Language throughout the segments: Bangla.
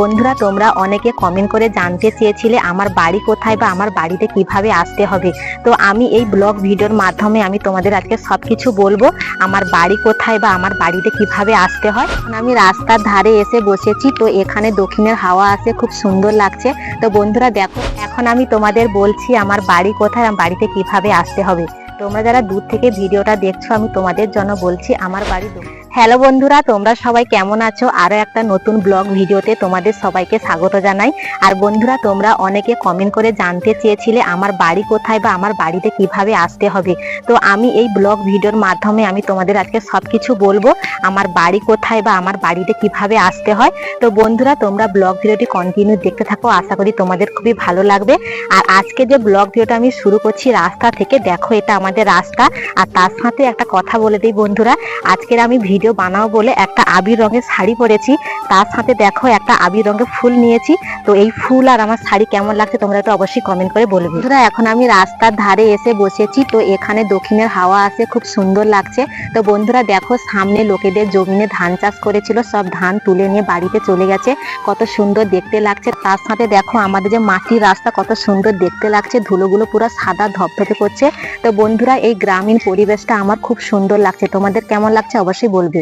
বন্ধুরা, তোমরা অনেকে কমেন্ট করে জানতে চেয়েছিলে আমার বাড়ি কোথায় বা আমার বাড়িতে কীভাবে আসতে হবে। তো আমি এই ব্লগ ভিডিওর মাধ্যমে আমি তোমাদের আজকে সব কিছু বলব, আমার বাড়ি কোথায় বা আমার বাড়িতে কীভাবে আসতে হয়। আমি রাস্তার ধারে এসে বসেছি, তো এখানে দক্ষিণের হাওয়া আছে, খুব সুন্দর লাগছে। তো বন্ধুরা দেখো, এখন আমি তোমাদের বলছি আমার বাড়ি কোথায় বাড়িতে কীভাবে আসতে হবে। তোমরা যারা দূর থেকে ভিডিওটা দেখছ, আমি তোমাদের জন্য বলছি আমার বাড়ি। হ্যালো বন্ধুরা, তোমরা সবাই কেমন আছো? আরও একটা নতুন ব্লগ ভিডিওতে তোমাদের সবাইকে স্বাগত জানাই। আর বন্ধুরা, তোমরা অনেকে কমেন্ট করে জানতে চেয়েছিলে আমার বাড়ি কোথায় বা আমার বাড়িতে কীভাবে আসতে হবে। তো আমি এই ব্লগ ভিডিওর মাধ্যমে আমি তোমাদের আজকে সব কিছু বলব, আমার বাড়ি কোথায় বা আমার বাড়িতে কীভাবে আসতে হয়। তো বন্ধুরা, তোমরা ব্লগ ভিডিওটি কন্টিনিউ দেখতে থাকো, আশা করি তোমাদের খুবই ভালো লাগবে। আর আজকে যে ব্লগ ভিডিওটা আমি শুরু করছি রাস্তা থেকে, দেখো এটা আমাদের রাস্তা। আর তার সাথে একটা কথা বলে দিই বন্ধুরা, আজকের আমি ভিডিও বানাবো বলে একটা আবির রঙের শাড়ি পরেছি। তার সাথে দেখো একটা আবির রঙের ফুল নিয়েছি। তো এই ফুল আর আমার শাড়ি কেমন লাগছে তোমরা একটু অবশ্যই কমেন্ট করে বলবে। বন্ধুরা, এখন আমি রাস্তার ধারে এসে বসেছি। তো এখানে দক্ষিণের হাওয়া আসে খুব সুন্দর লাগছে। তো বন্ধুরা, দেখো সামনে লোকেদের জমিনে ধান চাষ করেছিল। সব ধান তুলে নিয়ে বাড়িতে চলে গেছে। কত সুন্দর দেখতে লাগছে। তার সাথে দেখো আমাদের যে মাটির রাস্তা কত সুন্দর দেখতে লাগছে। ধুলোগুলো পুরো সাদা ধপধপে করছে। তো বন্ধুরা, এই গ্রামীণ পরিবেশটা আমার খুব সুন্দর লাগছে। তোমাদের কেমন লাগছে অবশ্যই বলবে।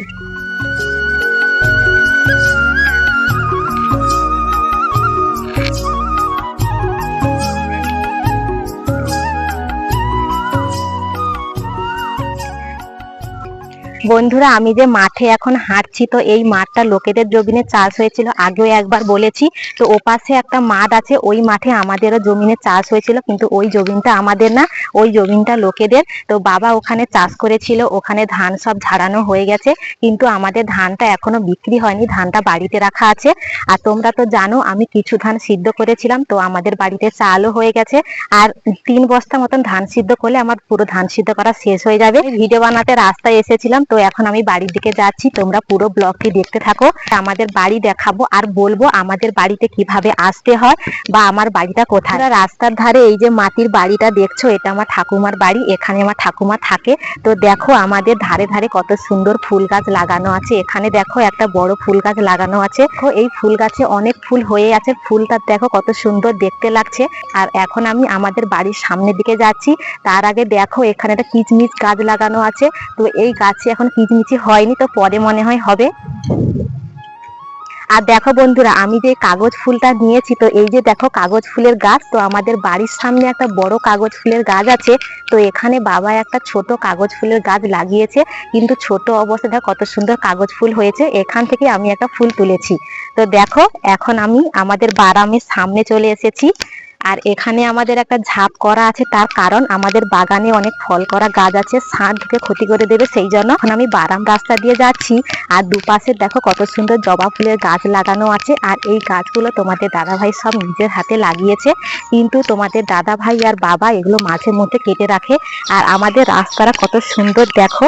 বন্ধুরা, আমি যে মাঠে এখন হাঁটছি, তো এই মাঠটা লোকেদের জমিনে চাষ হয়েছিল। আগেও একবার বলেছি, তো ওপাশে একটা মাঠ আছে, ওই মাঠে আমাদেরও জমিনে চাষ হয়েছিল, কিন্তু ওই জমিনটা আমাদের না, ওই জমিনটা লোকেদের। তো বাবা ওখানে চাষ করেছিল, ওখানে ধান সব ঝাড়ানো হয়ে গেছে, কিন্তু আমাদের ধানটা এখনও বিক্রি হয়নি, ধানটা বাড়িতে রাখা আছে। আর তোমরা তো জানো, আমি কিছু ধান সিদ্ধ করেছিলাম, তো আমাদের বাড়িতে চালও হয়ে গেছে। আর তিন বস্তা মতন ধান সিদ্ধ করলে আমার পুরো ধান সিদ্ধ করা শেষ হয়ে যাবে। ভিডিও বানাতে রাস্তায় এসেছিলাম, তো এখন আমি বাড়ির দিকে যাচ্ছি। তোমরা পুরো ব্লগটি দেখতে থাকো। আমাদের বাড়ি দেখাবো আর বলব আমাদের বাড়িতে কীভাবে আসতে হয় বা আমার বাড়িটা কোথায়। রাস্তার ধারে এই যে মাটির বাড়িটা দেখছ, এটা আমার ঠাকুমার বাড়ি। এখানে আমার ঠাকুমা থাকে। তো দেখো আমাদের ধারে ধারে কত সুন্দর ফুল গাছ লাগানো আছে। এখানে দেখো একটা বড় ফুল গাছ লাগানো আছে। এই ফুল গাছে অনেক ফুল হয়ে আছে। ফুলটা দেখো কত সুন্দর দেখতে লাগছে। আর এখন আমি আমাদের বাড়ির সামনের দিকে যাচ্ছি। তার আগে দেখো এখানে একটা কিচমিচ গাছ লাগানো আছে। তো এই গাছে এখন কিচমিচি হয়নি তো পরে মনে হয় হবে। আর দেখো বন্ধুরা, আমি যে কাগজ ফুলটা নিয়েছি, তো এই যে দেখো কাগজ ফুলের গাছ, তো আমাদের বাড়ির সামনে একটা বড় কাগজ ফুলের গাছ আছে, তো এখানে বাবা একটা ছোট কাগজ ফুলের গাছ লাগিয়েছে, কিন্তু ছোট অবস্থায় দেখো কত সুন্দর কাগজ ফুল হয়েছে, এখান থেকে আমি একটা ফুল তুলেছি। তো দেখো, এখন আমি আমাদের বারামের সামনে চলে এসেছি আর এখানে আমাদের একটা ঝাপ করা আছে, তার কারণ আমাদের বাগানে অনেক ফল করা গাছ আছে ঢুকে ক্ষতি করে দেবে, সেই জন্য এখন আমি বারাম রাস্তা দিয়ে যাচ্ছি। আর দুপাশে দেখো কত সুন্দর জবা ফুলের গাছ লাগানো আছে, আর এই গাছগুলো তোমাদের দাদা ভাই সব নিজের হাতে লাগিয়েছে। কিন্তু তোমাদের দাদা ভাই আর বাবা এগুলো মাঝে মধ্যে কেটে রাখে। আর আমাদের রাস্তাটা কত সুন্দর, দেখো।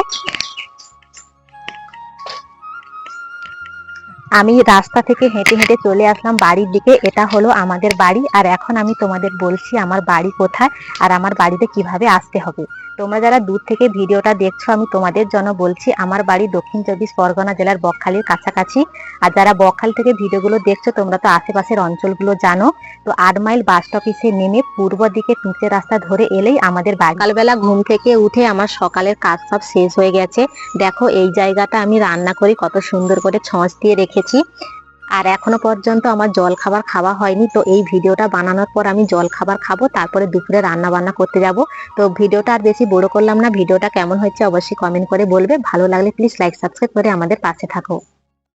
আমি রাস্তা থেকে হেঁটে হেঁটে চলে আসলাম বাড়ির দিকে। এটা হলো আমাদের বাড়ি। আর এখন আমি তোমাদের বলছি, আমার বাড়ি কোথায় আর আমার বাড়িতে কীভাবে আসতে হবে। তোমরা যারা দূর থেকে ভিডিওটা দেখছ, আমি তোমাদের জন্য বলছি, আমার বাড়ি দক্ষিণ চব্বিশ পরগনা জেলার বকখালির কাছাকাছি। আর যারা বকখালি থেকে ভিডিওগুলো দেখছ, তোমরা তো আশেপাশের অঞ্চলগুলো জানো। তো আট মাইল বাস স্টপিসে নেমে পূর্ব দিকে পিঁচে রাস্তা ধরে এলেই আমাদের বাড়ি। সকালবেলা ঘুম থেকে উঠে আমার সকালের কাজ সব শেষ হয়ে গেছে। দেখো, এই জায়গাটা আমি রান্না করি, কত সুন্দর করে ছঁচ দিয়ে রেখেছি আর এখনও পর্যন্ত আমার জল খাবার খাওয়া হয়নি, তো এই ভিডিওটা বানানোর পর আমি জল খাবার খাব, তারপরে দুপুরে রান্না বান্না করতে যাব। তো ভিডিওটা আর বেশি বড় করলাম না, ভিডিওটা কেমন হয়েছে অবশ্যই কমেন্ট করে বলবে। ভালো লাগলে প্লিজ লাইক সাবস্ক্রাইব করে আমাদের পাশে থাকো।